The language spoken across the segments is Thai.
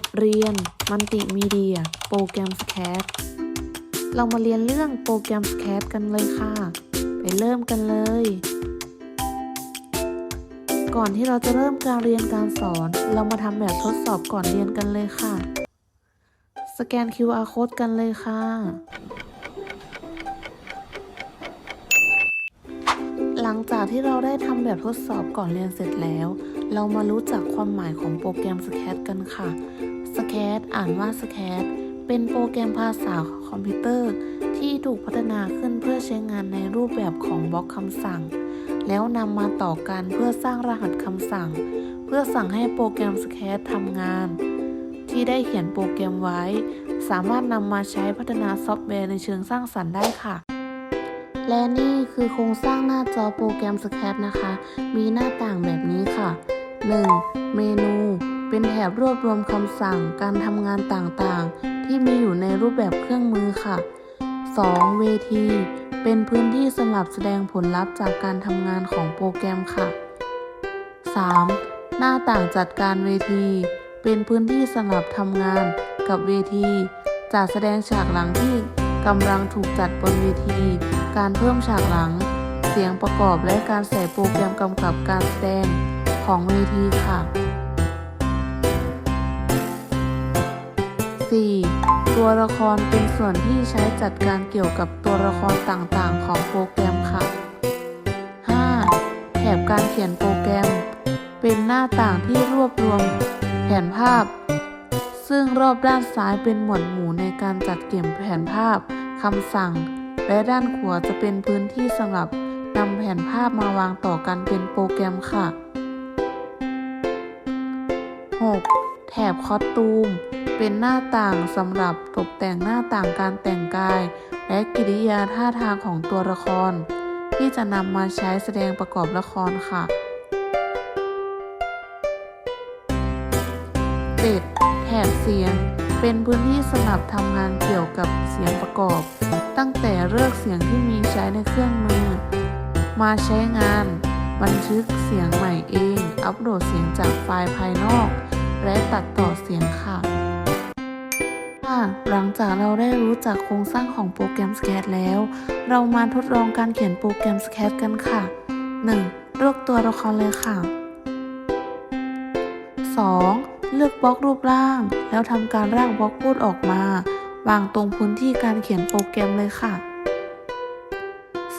ทเรียนมัลติมีเดีย โปรแกรมสแคทเรามาเรียนเรื่องโปรแกรมสแคทกันเลยค่ะ ไปเริ่มกันเลย ก่อนที่เราจะเริ่มการเรียนการสอน เรามาทำแบบทดสอบก่อนเรียนกันเลยค่ะ สแกน QR code กันเลยค่ะ หลังจากที่เราได้ทำแบบทดสอบก่อนเรียนเสร็จแล้ว เรามารู้จักความหมายของโปรแกรม SCAD กันค่ะ SCAD อ่านว่า SCAD เป็นโปรแกรมภาษาคอมพิวเตอร์ ที่ถูกพัฒนาขึ้นเพื่อใช้งานในรูปแบบของบล็อกคำสั่ง แล้วนำมาต่อกันเพื่อสร้างรหัสคำสั่ง เพื่อสั่งให้โปรแกรม SCAD ทำงาน ที่ได้เขียนโปรแกรมไว้ สามารถนำมาใช้พัฒนาซอฟต์แวร์ในเชิงสร้างสรรค์ได้ค่ะและนี่คือโครงสร้างหน้าจอโปรแกรม SCAD นะคะ มีหน้าต่างแบบนี้ค่ะ 1. เมนู เป็นแถบรวบรวมคำสั่งการทำงานต่างๆ ที่มีอยู่ในรูปแบบเครื่องมือค่ะ 2. เวที เป็นพื้นที่สำหรับแสดงผลลัพธ์จากการทำงานของโปรแกรมค่ะ 3. หน้าต่างจัดการเวที เป็นพื้นที่สำหรับทำงานกับเวทีจัดแสดงฉากหลังที่กำลังถูกจัดบนเวที การเพิ่มฉากหลัง เสียงประกอบและการใส่โปรแกรมกำกับการแสดง ของเวทีค่ะ 4. ตัวละครเป็นส่วนที่ใช้จัดการเกี่ยวกับตัวละครต่างๆ ของโปรแกรมค่ะ 5. แถบการเขียนโปรแกรม เป็นหน้าต่างที่รวบรวมแผนภาพ ซึ่งรอบด้านซ้ายเป็นหมวดหมู่ในการจัดเก็บแผนภาพคำสั่ง และด้านขวาจะเป็นพื้นที่สำหรับนำแผนภาพมาวางต่อกันเป็นโปรแกรมค่ะ 6. แถบคอสตูม เป็นหน้าต่างสำหรับตกแต่งหน้าต่างการแต่งกาย และกิริยาท่าทางของตัวละคร ที่จะนำมาใช้แสดงประกอบละครค่ะ 7. แถบเสียง เป็นพื้นที่สำหรับทำงานเกี่ยวกับเสียงประกอบ ตั้งแต่เลือกเสียงที่มีใช้ในเครื่องมือ มาใช้งาน บันทึกเสียงใหม่เอง อัปโหลดเสียงจากไฟล์ภายนอก และตัดต่อเสียงค่ะหลังจากเราได้รู้จักโครงสร้างของโปรแกรม SCAD แล้ว เรามาทดลองการเขียนโปรแกรม SCAD กันค่ะ 1. เลือกตัวละครเลยค่ะ 2. เลือกบล็อกรูปร่าง แล้วทำการร่างบล็อกพูดออกมา วางตรงพื้นที่การเขียนโปรแกรมเลยค่ะ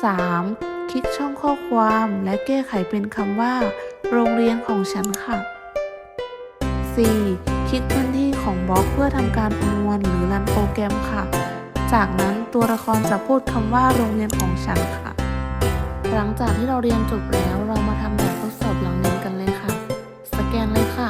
3. ลิกช่องข้อความและแก้ไขเป็นคำว่า โรงเรียนของฉันค่ะ 4. คลิกพื้นที่ของบล็อกเพื่อทำการประมวลหรือรันโปรแกรมค่ะ จากนั้นตัวละครจะพูดคำว่าโรงเรียนของฉันค่ะ หลังจากที่เราเรียนจบแล้วเรามาทำแบบทดสอบหลังเรียนกันเลยค่ะ สแกนเลยค่ะ